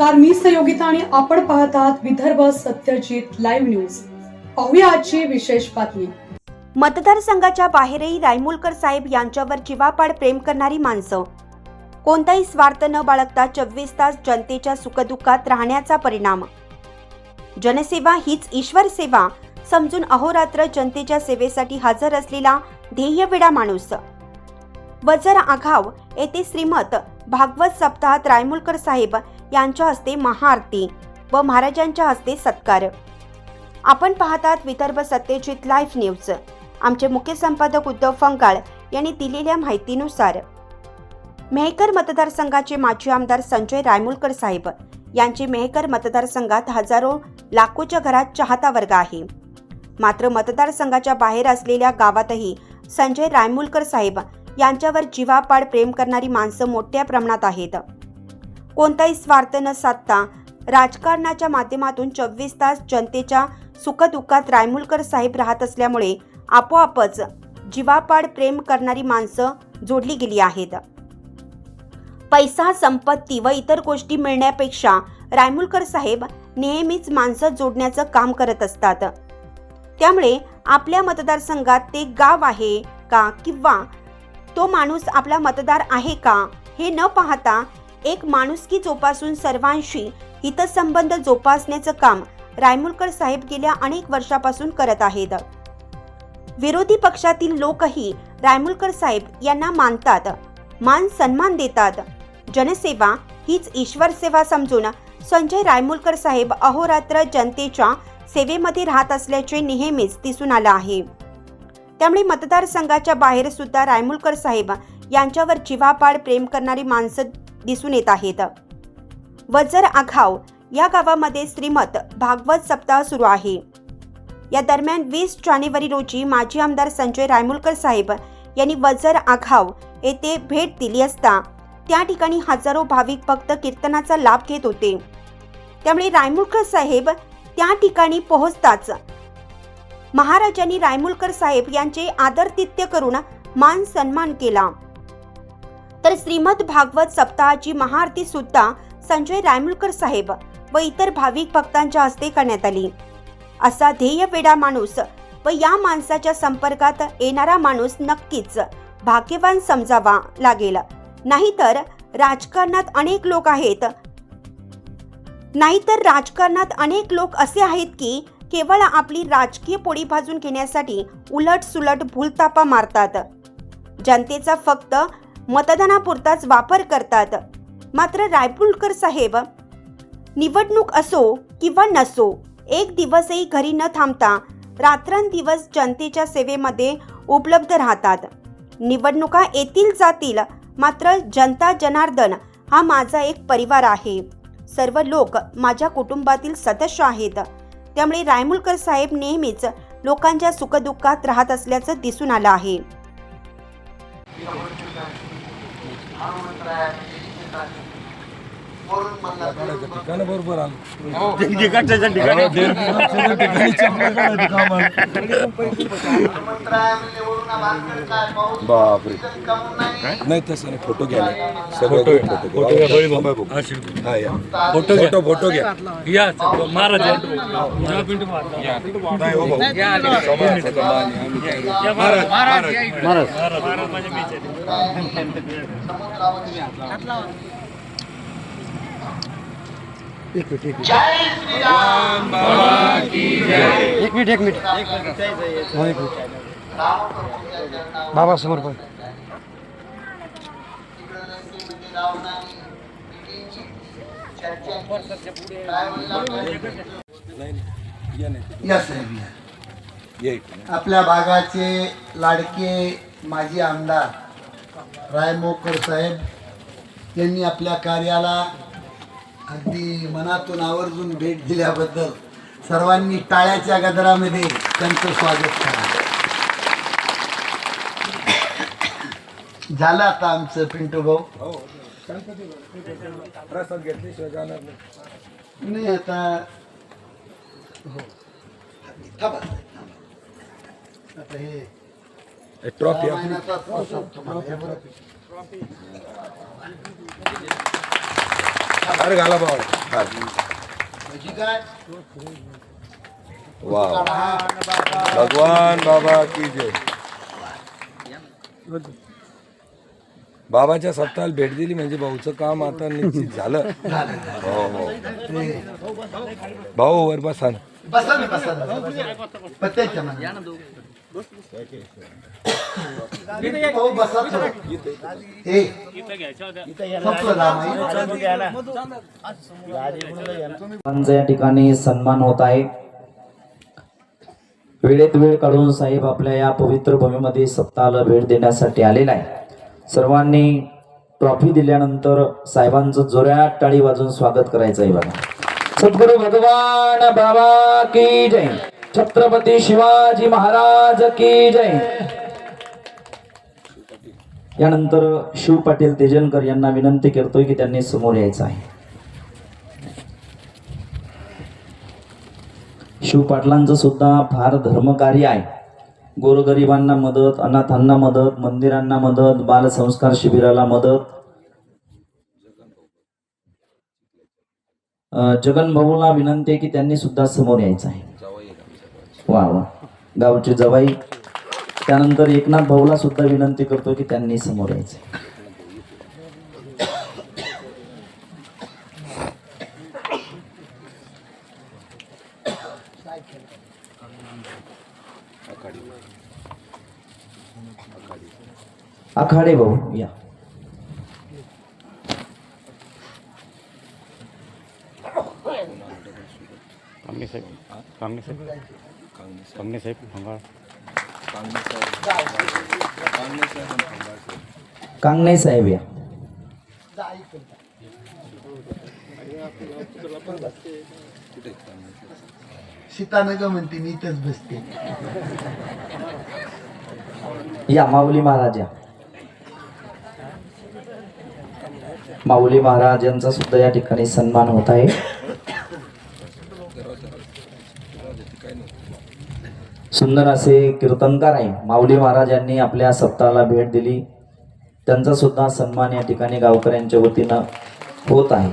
नमस्कार मी सहयोगिता आणि आपण पाहत आहात विदर्भ सत्यजित लाईव्ह न्यूज. पाहूया आजची विशेष बातमी. मतदारसंघाच्या बाहेरही रायमुलकर साहेब यांच्यावर जीवापाड प्रेम करणारी माणसं. कोणताही स्वार्थ न बाळगता चोवीस तास जनतेच्या सुखदुःखात राहण्याचा परिणाम. जनसेवा हीच ईश्वर सेवा समजून अहोरात्र जनतेच्या सेवेसाठी हजर असलेला ध्येयवेडा माणूस. वजर आघाव येथे श्रीमत भागवत सप्ताहात रायमुलकर साहेब यांच्या हस्ते महाआरती व महाराजांच्या हस्ते सत्कार. आपण पाहतात विदर्भ सत्यजित लाईव्ह न्यूज. आमचे मुख्य संपादक उद्धव फंगाळ यांनी दिलेल्या माहितीनुसार मेहकर मतदारसंघाचे माजी आमदार संजय रायमुलकर साहेब यांचे मेहकर मतदारसंघात हजारो लाखोच्या घरात चाहता वर्ग आहे. मात्र मतदारसंघाच्या बाहेर असलेल्या गावातही संजय रायमुलकर साहेब यांच्यावर जीवापाड प्रेम करणारी माणसं मोठ्या प्रमाणात आहेत. कोणताही स्वार्थ न साधता राजकारणाच्या माध्यमातून चोवीस तास जनतेच्या सुखदुःखात रायमुलकर साहेब राहत असल्यामुळे आपोआपच जीवापाड प्रेम करणारी माणसं जोडली गेली आहेत. पैसा संपत्ती व इतर गोष्टी मिळण्यापेक्षा रायमुलकर साहेब नेहमीच माणसं जोडण्याचं काम करत असतात. त्यामुळे आपल्या मतदारसंघात ते गाव आहे का किंवा तो माणूस आपला मतदार आहे का? हे न पाहता एक माणुसकी जोपासून सर्वांशी हितसंबंध जोपासण्याचं काम रायमुलकर साहेब गेल्या अनेक वर्षापासून करत आहेत. विरोधी पक्षातील लोकही रायमुलकर साहेब यांना मानतात मान सन्मान देतात. जनसेवा हीच ईश्वर सेवा समजून संजय रायमुलकर साहेब अहोरात्र जनतेच्या सेवेमध्ये राहत असल्याचे नेहमीच दिसून आलं आहे. त्यामुळे मतदारसंघाच्या बाहेर सुद्धा रायमुलकर साहेब यांच्यावर जीवापाड प्रेम करणारी माणसं दिसून येत आहेत. वजर आघाव या गावामध्ये श्रीमत भागवत सप्ताह सुरू आहे. या दरम्यान वीस जानेवारी रोजी माजी आमदार संजय रायमुलकर साहेब यांनी वजर आघाव येथे भेट दिली असता त्या ठिकाणी हजारो भाविक भक्त कीर्तनाचा लाभ घेत होते. त्यामुळे रायमुलकर साहेब त्या ठिकाणी पोहोचताच महाराजांनी रायमुलकर साहेब यांचे आदरतित्य करून मान सन्मान केला. तर श्रीमद भागवत सप्ताहाची महाआरती सुद्धा संजय रायमुलकर साहेब व इतर भाविक भक्तांच्या हस्ते करण्यात आली. असा ध्येय वेडा माणूस व या माणसाच्या संपर्कात येणारा माणूस नक्कीच भाग्यवान समजावा लागेल. नाहीतर राजकारणात अनेक लोक आहेत. नाहीतर राजकारणात अनेक लोक असे आहेत की केवळ आपली राजकीय पोळी भाजून घेण्यासाठी उलट सुलट भूलतापा मारतात. जनतेचा फक्त मतदानापुरताच वापर करतात. मात्र रायपुलकर साहेब निवडणूक असो किंवा नसो एक दिवसही घरी न थांबता रात्रंदिवस जनतेच्या सेवेमध्ये उपलब्ध राहतात. निवडणुका येतील जातील मात्र जनता जनार्दन हा माझा एक परिवार आहे. सर्व लोक माझ्या कुटुंबातील सदस्य आहेत. त्यामुळे रायमुलकर साहेब नेहमीच लोकांच्या सुखदुःखात राहत असल्याचं दिसून आलं आहे. ठिकाण बरोबर आलं ठिकाणच्या. बापरे. नाही तसं नाही. फोटो घ्या. फोटो. हा, या. फोटो फोटो घ्या. या महाराज नाही हो एक मिनिट एक मिनिट. हो एक मिनिट. बाबा समोर पण. या साहेब. आपल्या भागाचे लाडके माजी आमदार रायमोकर साहेब यांनी आपल्या कार्याला अगदी मनातून आवर्जून भेट दिल्याबद्दल सर्वांनी टाळ्याच्या गजरामध्ये त्यांचं स्वागत करा. झालं आता आमचं पिंटू भाऊ. हो. प्रसाद घेतल्याशिवाय नाही. नाही आता हो. थांबा. आता हे ट्रॉफी हे. हार घाला बाबा वा भगवान बाबा की जय बाबाच्या सप्ताहाला भेट दिली म्हणजे भाऊचं काम आता निश्चित झालं हो हो भाऊ वर बसा ना बसा ना बसा ना या ठिकाणी सन्मान होत आहे. वेळेत वेळ काढून साहेब आपल्या या पवित्र भूमीमध्ये सप्ताहाला भेट देण्यासाठी आलेला आहे. सर्वांनी ट्रॉफी दिल्यानंतर साहेबांचं जोऱ्यात टाळी वाजून स्वागत करायचं आहे बघा. सद्गुरु भगवान बाबा की जय. छत्रपती शिवाजी महाराज की जय. यानंतर शिव पाटील तेजनकर यांना विनंती करतोय की त्यांनी समोर यायचं आहे. शिव पाटलांचं सुद्धा फार धर्मकार्य आहे. गोरगरिबांना मदत अनाथांना मदत मंदिरांना मदत बालसंस्कार शिबिराला मदत. जगन भाऊला विनंती आहे की त्यांनी सुद्धा समोर यायचं आहे. वा वा. गावचे जवाई त्यानंतर एकनाथ भाऊला सुद्धा विनंती करतो की त्यांनी समोर यायचं. आखाडे भाऊ या. साहेब कामणे साहेब भंगाळ कांगणे साहेब या सीतानगर म्हणते मी इथंच बसते या माऊली महाराज या माऊली महाराज यांचा सुद्धा या ठिकाणी सन्मान होत आहे सुंदर असे कीर्तनकार आहे माऊली महाराजांनी आपल्या सप्ताहाला भेट दिली. त्यांचा सुद्धा सन्मान या ठिकाणी गावकऱ्यांच्या वतीनं होत आहे.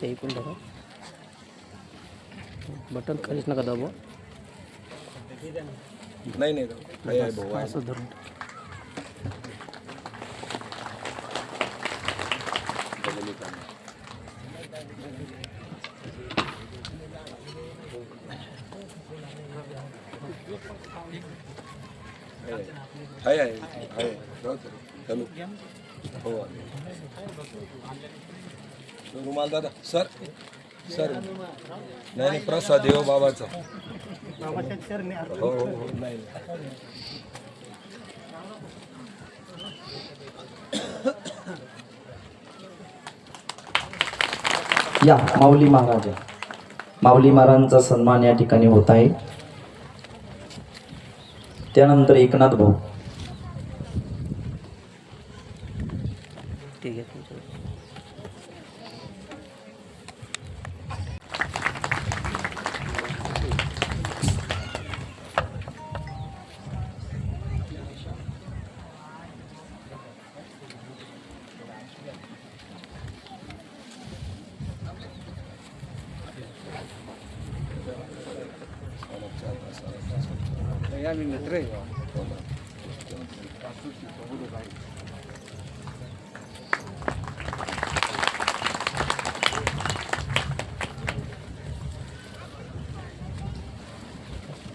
ते बघा. बटन खालीच नका दाबा नाही नाही आहे, आहे भाऊ आहे. असं धरून आहे आहे आहे राहू दे. चालू हो रुमाल दादा सर सर नाही नाही प्रसाद देव हो बाबाचा. हो हो हो. नाही या माऊली महाराज. माऊली महाराजांचा सन्मान या ठिकाणी होत आहे. त्यानंतर एकनाथ भाऊ.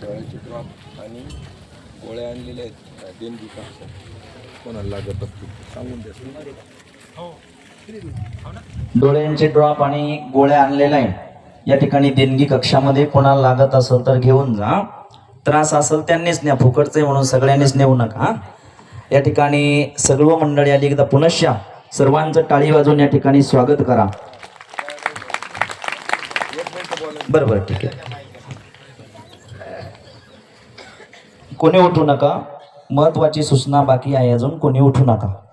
डोळ्याचे ड्रॉप आणि गोळ्या आणलेल्या आहेत. देणगी का? कोणाला लागत असतील सांगून द्या. डोळ्यांचे ड्रॉप आणि गोळ्या आणलेल्या आहे या ठिकाणी देणगी कक्षामध्ये कोणाला लागत असेल तर घेऊन जा. त्रास असेल त्यांनीच न्या फुकटचे म्हणून सगळ्यांनीच नेऊ नका या ठिकाणी सर्व मंडळी आली एकदा पुनश्च सर्वांचं टाळी वाजून या ठिकाणी स्वागत करा. बरं बरं ठीक आहे. कोणी उठू नका? महत्वाची सूचना बाकी आहे अजून कोणी उठू नका.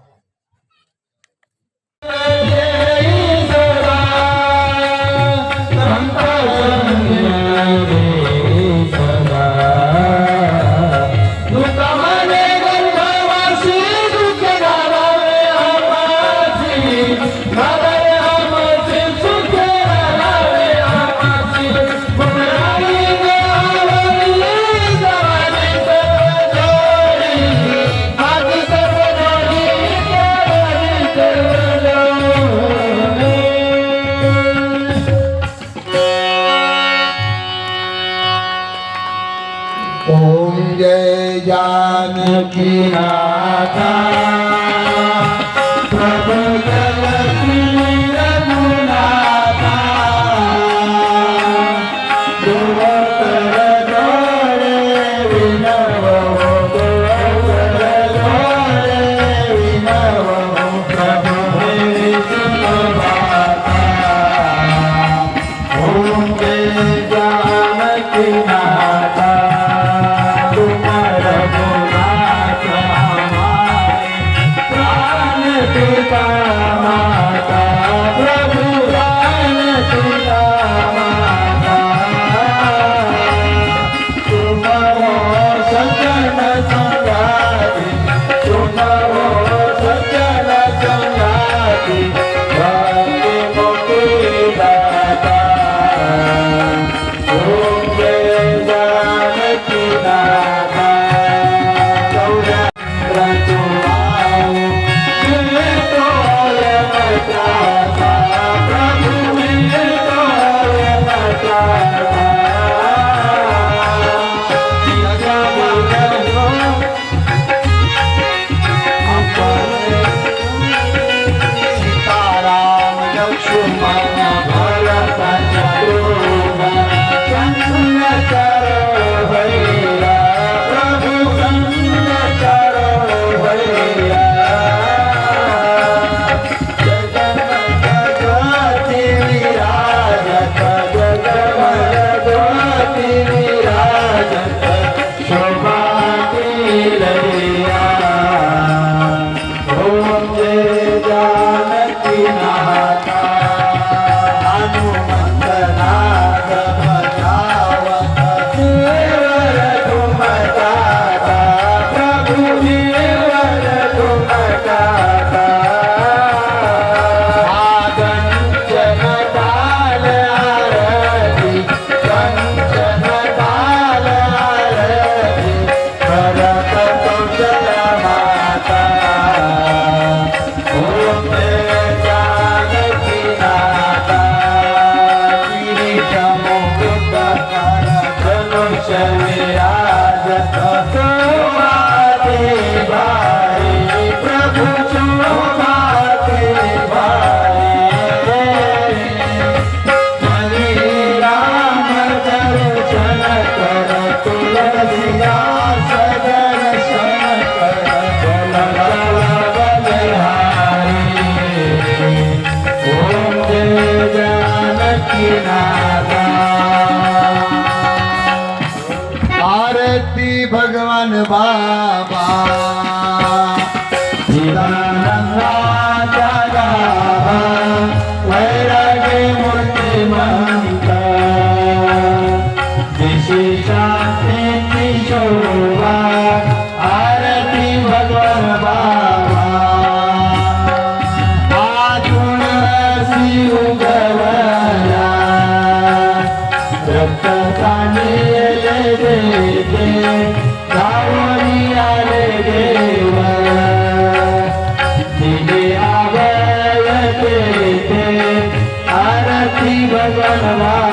Allah.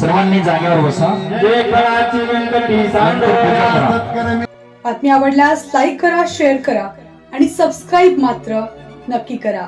सर्वांनी जागेवर बसा. बातमी आवडल्यास लाईक करा शेअर करा आणि सबस्क्राईब मात्र नक्की करा.